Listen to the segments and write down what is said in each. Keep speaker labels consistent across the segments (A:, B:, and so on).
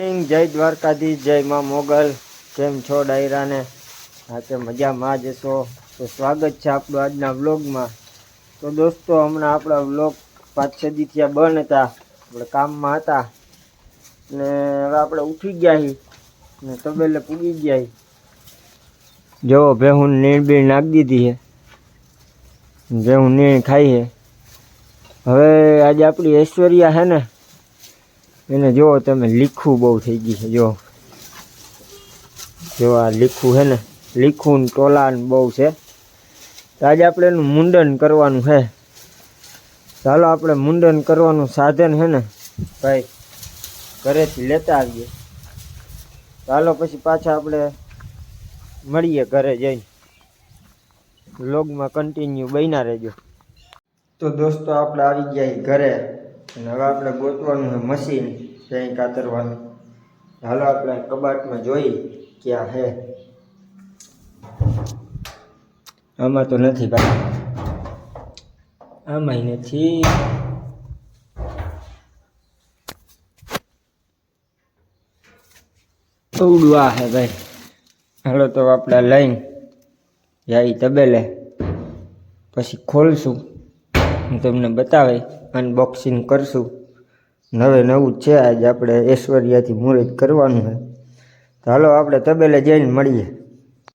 A: જય દ્વારકાધી જય માં મોગલ. કેમ છો ડાયરાને? હા કે મજામાં જ છો? તો સ્વાગત છે આપણું આજના વ્લોગમાં. તો દોસ્તો, હમણાં આપણા વ્લોગ પાંચ છ દીથિયા બંધ હતા, આપણે કામમાં હતા. ને હવે આપણે ઉઠી ગયા છીએ ને તબેલે પૂગી ગયા છીએ જો ભેહું નીણ બીણ નાખી દીધી છે ભેહું નીણ ખાઈ છે હવે આજે આપણી ઐશ્વર્યા છે ને એને જુઓ તમે લીખું બહુ થઈ ગયું છે, જો. જો આ લીખું છે ને, લીખું ને ટોલાન બહુ છે. તો આજે આપણે એનું મુંડન કરવાનું છે. ચાલો આપણે મુંડન કરવાનું સાધન છે ને, ભાઈ, ઘરેથી લેતા આવીએ. ચાલો પછી પાછા આપણે મળીએ ઘરે જઈને. લોગમાં કન્ટિન્યુ બન્યા રહેજો. તો દોસ્તો, આપણે આવી ગયા ઘરે. અને હવે આપણે ગોતવાનું છે મશીન ક્યાંય કાતરવાનું. હાલો આપણે કબાટમાં જોઈ ક્યાં છે. આમાં તો નથી ભાઈ. આમાંય નથી. આ હે ભાઈ. હાલો તો આપણે લઈને જાય તબેલે. પછી ખોલશું. હું તમને બતાવી અનબોક્સિંગ કરશું. નવે નવું છે આજે, આપણે ઐશ્વર્યાથી મુહૂર્ત કરવાનું છે. હાલો, આપણે તબેલે જઈને મળીએ.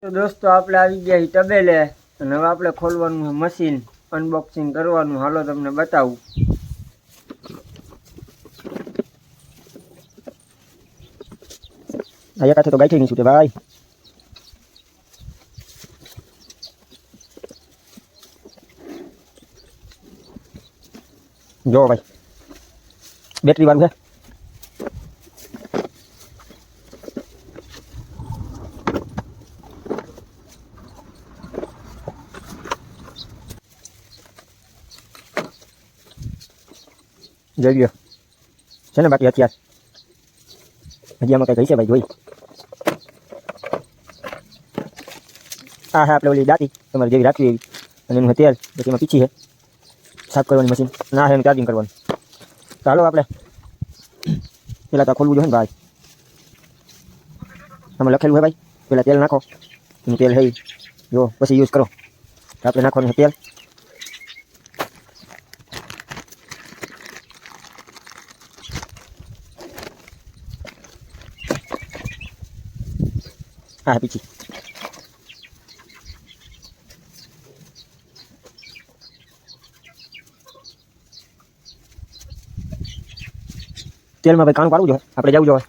A: તો દોસ્તો, આપણે આવી ગયા તબેલે અને હવે આપણે ખોલવાનું છે મશીન અનબોક્સિંગ કરવાનું. હાલો, તમને બતાવું. આયા કાથે તો ગાઈઠી નહીં છૂટે, ભાઈ. જો ભાઈ બેટરી વાળું છે જોઈ લ્યો છે ને બાકી હથિયાર હજી આમાં કઈ છે ભાઈ જોઈ હા હા આપણે ઓલી દાતી તમારે જેવી રાખવી એવી અને એનું હથિયાર પછી એમાં પીછી છે સાફ કરવાની મશીન ના હે ચાર્જિંગ કરવાનું. ચાલો આપણે. પેલા તો ખોલવું જોઈએ ને ભાઈ. આમાં લખેલું છે ભાઈ. પેલા તેલ નાખો. તેલ હે જો, પછી યુઝ કરો. આપણે નાખવાનું તેલ. હા, પીછી. તેલમાં ભાઈ કાણું પાડવું જોઈએ આપણે જવું જોઈએ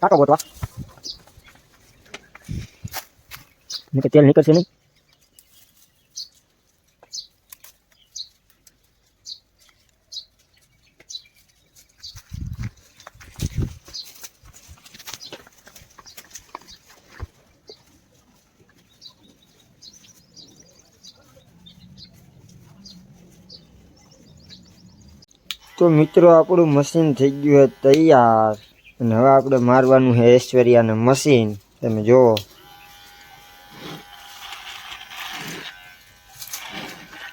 A: કાકો ગોતવા. કે તેલ નીકળશે નહીં. તો મિત્રો, આપણું મશીન થઈ ગયું છે તૈયાર. અને હવે આપણે મારવાનું છે ઐશ્વર્યાને મશીન તમે જુઓ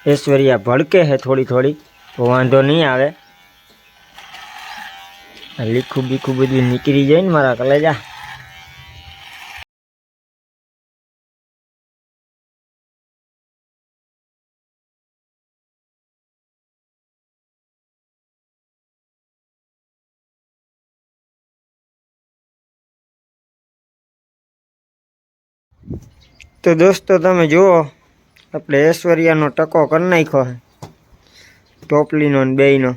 A: ઐશ્વર્યા ભડકે છે થોડી થોડી. તો વાંધો નહીં આવે. લીખું બીખું બધું નીકળી જાય ને મારા કલેજા. તો દોસ્તો તમે જુઓ, આપણે ઐશ્વર્યાનો ટકો કરી નાખ્યો ટોપલીનો ને બેયનો.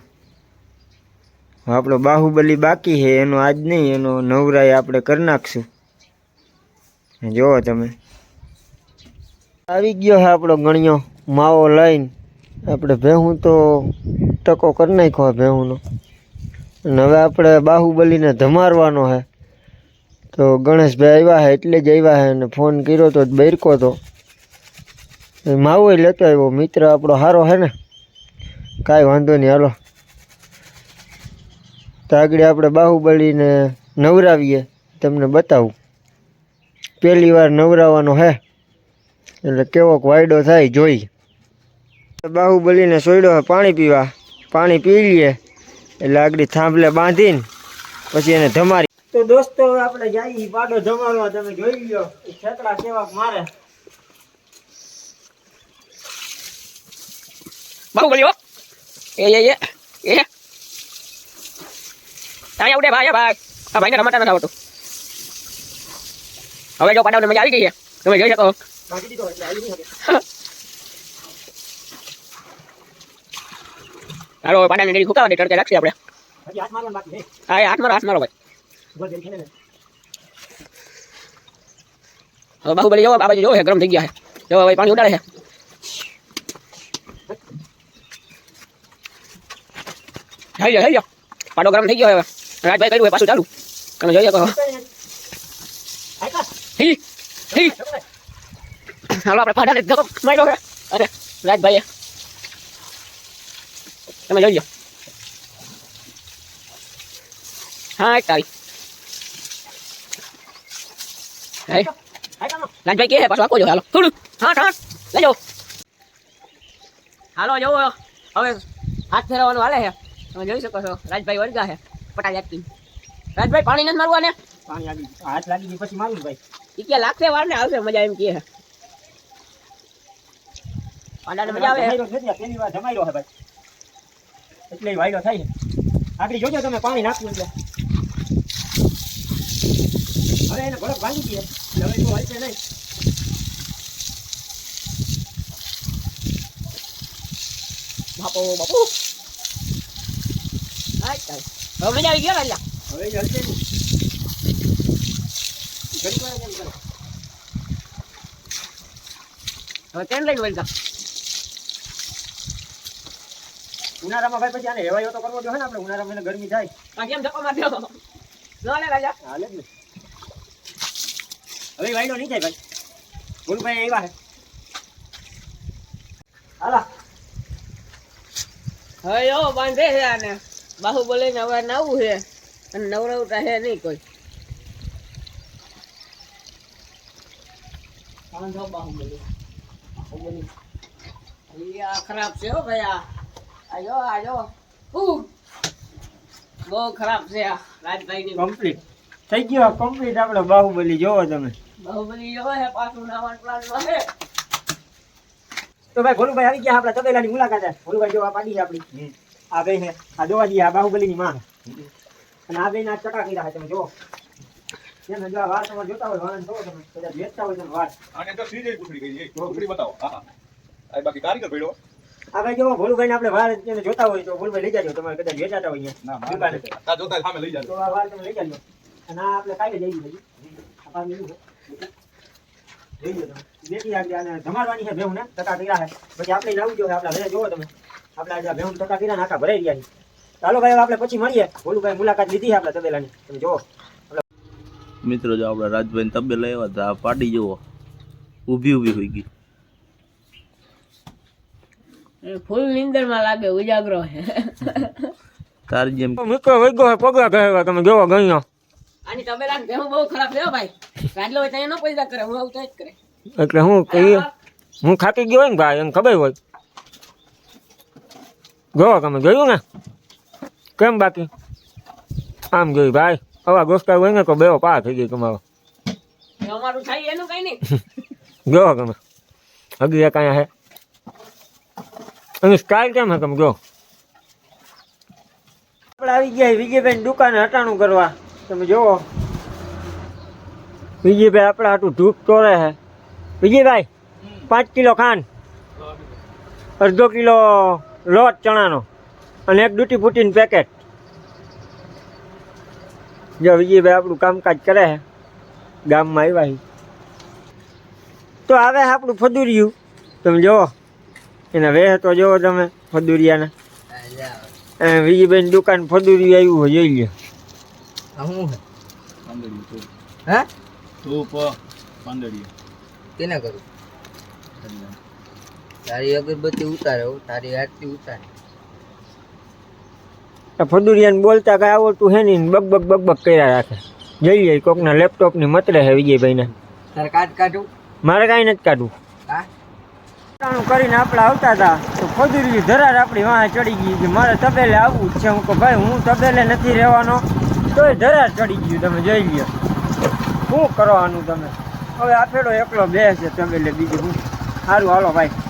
A: આપણો બાહુબલી બાકી છે, એનો આજ નહીં, એનો નવરાય આપણે કરી નાખશું. જુઓ તમે. આવી ગયો છે આપણો ગણ્યો માવો લઈને. આપણે ભેહું તો ટકો કરી નાખ્યો ભેહુંનો. અને હવે આપણે બાહુબલીને ધમારવાનો છે. તો ગણેશભાઈ આવ્યા હે એટલે જ આવ્યા હે અને ફોન કર્યો તો બેરકો તો. માવો લેતો આવ્યો, મિત્ર આપણો સારો છે ને? કાંઈ વાંધો નહીં, હાલો. તો આગળ આપણે બાહુબલીને નવરાવીએ, તમને બતાવું. પહેલી વાર નવરાવવાનો હે, એટલે કેવોક વાયડો થાય જોઈ. બાહુબલીને સોયડો હે, પાણી પીવા. પાણી પી લઈએ એટલે આગળ થાંભલે બાંધીને, પછી એને ધમારી તો દોસ્તો હવે આપણે જઈએ પાડો જમાડવા તમે જોઈ લો છેતરા કેવા મારે.
B: બાહુબલી એ એ એ એ. તાય ઉડે ભાઈ ભાઈ. આ ભાઈને રમતા નથી આવડતું. હવે જો પાડાવને મજા આવી ગઈ છે. તમે જોઈ શકો. ચાલો પાડાને ડેરી ખુકાવા દે તડકે રાખીએ આપણે.
A: હાથ
B: મારો હાથ મારો ભાઈ. બાહુબલી જોવો બાબાજી જોવો છે ગરમ થઈ ગયા છે જો હવે પાણી ઉડાડે છે થઈ ગયો થઈ ગયો પાડો ગરમ થઈ ગયો હવે રાજભાઈ કર્યું હોય પાછું ચાલુ તમે જોઈ શકો
A: આયકા,
B: હી હી
A: જમણે.
B: હાલો આપણે પાડાને ધક્કો માર્યો છે અરે રાજભાઈએ તમે જોઈ લો હા એક તારી રાજભાઈ કે પાછું આપો જો હાલો થોડું હા હા લઈ જાઓ હાલો જવો હવે હાથ ફેરવવાનું હાલે છે તમે જોઈ શકો છો રાજભાઈ વળગા છે પટાઈ એકટી રાજભાઈ પાણી નથી મારવા ને
A: પાણી ગયું. હાથ લાગી ગઈ પછી મારું ભાઈ
B: ઈ કે લાગશે વાર ને આવશે મજા એમ કે પાડાને મજા આવે
A: પેલી વાર જમાયરો છે ભાઈ એટલે વાયડો થાય આગળ જોજો તમે પાણી નાખવું એટલે હવે એને ભડક ભાંગી દઈએ
B: બાપો બાપુ હવે આવી ગયો ને
A: હવે એ હલશે નહીં ઘડીક વાર જ એમ કરો.
B: હવે કેમ લઈને વળગા
A: ઉનાળામાં ભાઈ પછી આને હેવાયો તો કરવો જોઈએ ને આપણે. ઉનાળામાં ગરમી થાય.
B: કેમ ધક્કો માર્યો?
A: હાલે જ ને. હવે ઈ વાયડો નહીં જાય ભાઈ ભૂલભાઈ આવ્યા છે હાલા
B: હવે યો બાંધે છે આને બાહુબલી ને હવે નવું છે અને નવરવતા છે નહીં કોઈ બાંધો બાહુબલી બાહુબલી ઈ આ ખરાબ છે હો ભાઈ આ આજો આજો ઉહ. બહુ ખરાબ છે આ રાજભાઈ ની
A: કમ્પ્લીટ થઈ ગયો કમ્પ્લીટ આપણે બાહુબલી જોવો તમે
B: બાહુબલી જો પાછું નાવાનું પ્લાન
A: તો ભાઈ ભોલુભાઈ આવી ગયા આપણા તબેલાની મુલાકાતે. ભોલુભાઈ જોવા પાડી છે આપણી. આ ભાઈ છે આ જોવા જઈએ આ બાહુબલીની માં. અને આ ભાઈ ના ચટા કર્યા છે તમે? જો વાર તમારે જોતા હોય વાળા જોવો તમે. કદાચ વેચતા હોય તમે વાર
C: આને તો શ્રીજય પૂછડી ગઈ પૂછડી બતાવો. હા આ બાકી કારીગર ભેડો
A: આ ભાઈ જો ભોલુભાઈ આપણે વાર એને જોતા હોય તો ભોલુભાઈ લઈ જાજો. તમારે કદાચ વેચાતા હોય
C: ના
A: દુકાને.
C: જોતા સામે લઈ જાજો.
A: તો આ વાર તમે લઈ જાજો. અને આ આપણે કાલે જઈ ભાઈ. આ પાછી લઈ લો તમે બેટી આગળ આને છે ભેહું ને ટકા કર્યા છે. પછી આપણે નવું જોઈએ આપણા ઘરે જોવો તમે. આપણે આજે ભેહું ટકા કર્યા ને ભરાઈ ગયા છે. ચાલો ભાઈ આપણે પછી મળીએ. ભોલુભાઈ મુલાકાત લીધી છે તબેલાની. તમે જોવો.
D: મિત્રો જો આપણા રાજભાઈ તબેલા આવ્યા હતા પાડી જુઓ. ઊભી ઊભી હોઈ ગઈ.
B: ફૂલ નીંદરમાં લાગે ઉજાગરો છે.
D: તારી જેમ
A: મૂકો વૈગો પગલા કહેવા તમે જોવો ગયો
B: આની તબેલા ભેહું બહુ ખરાબ થયો ભાઈ. કાઢલો હોય ત્યાં ન પૈસા કરે હું આવું તો જ કરે.
A: એટલે હું કહીએ હું ખાતી ગયો ને ભાઈ એને ખબર હોય. જોવો તમે જોયું ને? કેમ બાકી? આમ જોયું ભાઈ આવા ગોસ્કાર હોય ને તો બેવો પા થઈ ગઈ તમારો.
B: અમારું થાય એનું કઈ નહીં.
A: જોવો તમે હજી એક અહીંયા હે. એની સ્ટાઇલ કેમ હે તમે જો? આપણે આવી ગયા વિજયભાઈ દુકાને હટાણું કરવા. તમે જોવો. વિજયભાઈ આપણા આટલું ધૂપ તોડે છે. વિજયભાઈ પાંચ કિલો ખાંડ અડધો કિલો લોટ ચણાનો અને એક ડૂટી ફૂટીનું પેકેટ જો વિજયભાઈ આપણું કામકાજ કરે છે. ગામમાં આવ્યા છે. તો આવે આપણું ફદુરિયું. તમે જુઓ એના વેહ તો જુઓ તમે ફદુરિયાના. વિજયભાઈની દુકાન ફદુરિયું આવ્યું હોય જોઈ લ્યો.
E: હે?
C: ધૂપ પાંદડીઓ
E: કેને કરું? તારી અગરબત્તી ઉતારે હો તારી આરતી ઉતારે.
A: ફદુરિયાને બોલતા કાંઈ આવડતું હે નહીં બગ બગ બગ બગ કર્યા રાખે. જઈ લે કોકના લેપટોપની મતરે છે વિજયભાઈને
E: તારે કાઢ કાઢું?
A: મારે કાંઈ નથી કાઢવું.
E: હા?
A: કરીને આપણે આવતા હતા તો ફદુરી ધરાર આપણી વાહ ચડી ગઈ કે મારે તબેલે આવવું જ છે. હું કહું ભાઈ હું તબેલે નથી રહેવાનો. તોય ધરાર ચડી ગયું તમે જોઈ લ્યો. શું કરવાનું તમે? હવે આપેલો એકલો બે છે, તમે એટલે બીજું શું સારું હાલો, ભાઈ.